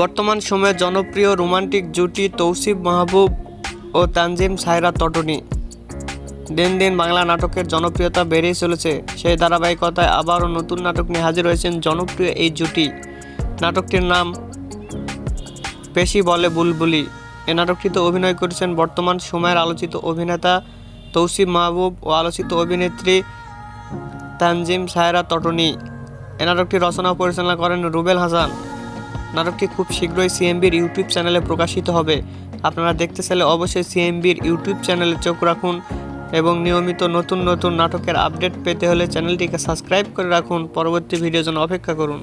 বর্তমান সময়ে জনপ্রিয় রোমান্টিক জুটি তৌসিফ মাহবুব ও তানজিম সায়রা তটনি। দিন দিন বাংলা নাটকের জনপ্রিয়তা বেড়েই চলেছে। সেই ধারাবাহিকতায় আবারও নতুন নাটক নিয়ে হাজির হয়েছেন জনপ্রিয় এই জুটি। নাটকটির নাম পেশি বলে বুলবুলি। এ নাটকটিতে অভিনয় করেছেন বর্তমান সময়ের আলোচিত অভিনেতা তৌসিফ মাহবুব ও আলোচিত অভিনেত্রী তানজিম সায়রা তটনি। এ নাটকটি রচনা পরিচালনা করেন রুবেল হাসান। নাটকটি খুব শীঘ্রই সিএমবির ইউটিউব চ্যানেলে প্রকাশিত হবে। আপনারা দেখতে চাইলে অবশ্যই সিএমবির ইউটিউব চ্যানেলে চোখ রাখুন এবং নিয়মিত নতুন নতুন নাটকের আপডেট পেতে হলে চ্যানেলটিকে সাবস্ক্রাইব করে রাখুন। পরবর্তী ভিডিও জন্য অপেক্ষা করুন।